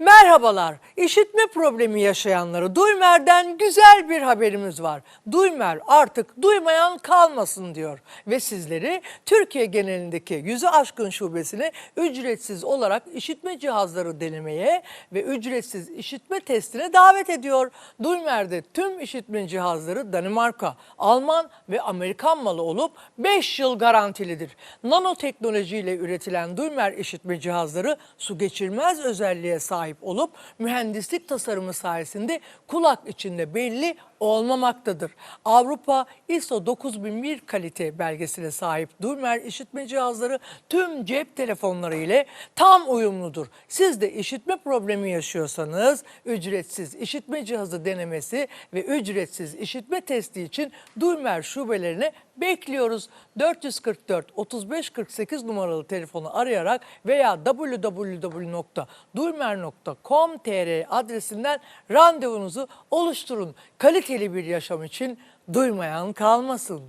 Merhabalar. İşitme problemi yaşayanları Duymer'den güzel bir haberimiz var. Duymer artık duymayan kalmasın diyor ve sizleri Türkiye genelindeki yüzü aşkın şubesine ücretsiz olarak işitme cihazları denemeye ve ücretsiz işitme testine davet ediyor. Duymer'de tüm işitme cihazları Danimarka, Alman ve Amerikan malı olup 5 yıl garantilidir. Nanoteknolojiyle üretilen Duymer işitme cihazları su geçirmez özelliğe sahip olup mühendislik tasarımı sayesinde kulak içinde belli olmamaktadır. Avrupa ISO 9001 kalite belgesine sahip Duymer işitme cihazları tüm cep telefonları ile tam uyumludur. Siz de işitme problemi yaşıyorsanız ücretsiz işitme cihazı denemesi ve ücretsiz işitme testi için Duymer şubelerine bekliyoruz. 444 35 48 numaralı telefonu arayarak veya www.duymer.com.tr adresinden randevunuzu oluşturun. Kaliteli bir yaşam için duymayan kalmasın.